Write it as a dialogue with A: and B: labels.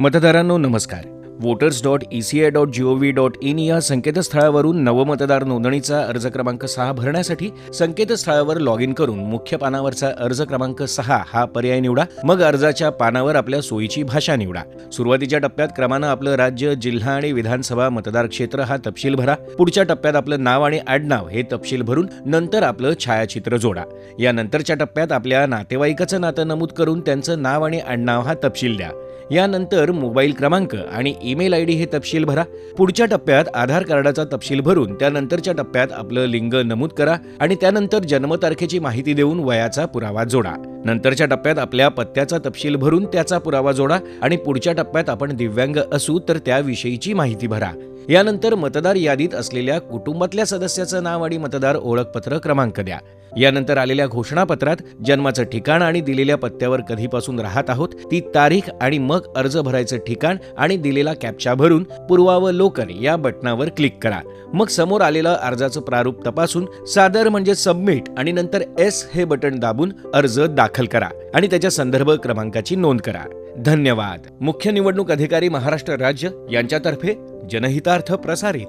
A: मतदारांनो नमस्कार. Voters dot E C I dot G O dot in या संकेतस्थळावरून नवमतदार नोंदणीचा अर्ज क्रमांक सहा भरण्यासाठी संकेतस्थळावर लॉग इन करून मुख्य पानावरचा अर्ज क्रमांक सहा हा पर्याय निवडा. मग अर्जाच्या पानावर आपल्या सोयीची भाषा निवडा. सुरुवातीच्या टप्प्यात क्रमानं आपलं राज्य जिल्हा आणि विधानसभा मतदार क्षेत्र हा तपशील भरा. पुढच्या टप्प्यात आपलं नाव आणि आडनाव हे तपशील भरून नंतर आपलं छायाचित्र जोडा. या नंतरच्या टप्प्यात आपल्या नातेवाईकाचं नातं नमूद करून त्यांचं नाव आणि आडनाव हा तपशील द्या. यानंतर मोबाईल क्रमांक आणि ईमेल आय डी हे तपशील भरा. पुढच्या टप्प्यात आधार कार्डाचा तपशील भरून त्यानंतरच्या टप्प्यात आपलं लिंग नमूद करा आणि त्यानंतर जन्मतारखेची माहिती देऊन वयाचा पुरावा जोडा. नंतरच्या टप्प्यात आपल्या पत्त्याचा तपशील भरून त्याचा पुरावा जोडा आणि पुढच्या टप्प्यात आपण दिव्यांग असू तर त्याविषयीची माहिती भरा. यानंतर मतदार यादीत असलेल्या कुटुंबातल्या सदस्याचं नाव आणि मतदार ओळखपत्र क्रमांक द्या. यानंतर आलेल्या घोषणापत्रात जन्माचं ठिकाण आणि दिलेल्या पत्त्यावर कधीपासून राहत आहोत ती तारीख आणि मग अर्ज भरायचं ठिकाण आणि दिलेला कॅप्चा भरून पूर्वावलोकन या बटनावर क्लिक करा. मग समोर आलेलं अर्जाचं प्रारूप तपासून सादर म्हणजे सबमिट आणि नंतर एस हे बटन दाबून अर्ज दाखल करा आणि त्याच्या संदर्भ क्रमांकाची नोंद करा. धन्यवाद. मुख्य निवडणूक अधिकारी महाराष्ट्र राज्य यांच्यातर्फे जनहितार्थ प्रसारित.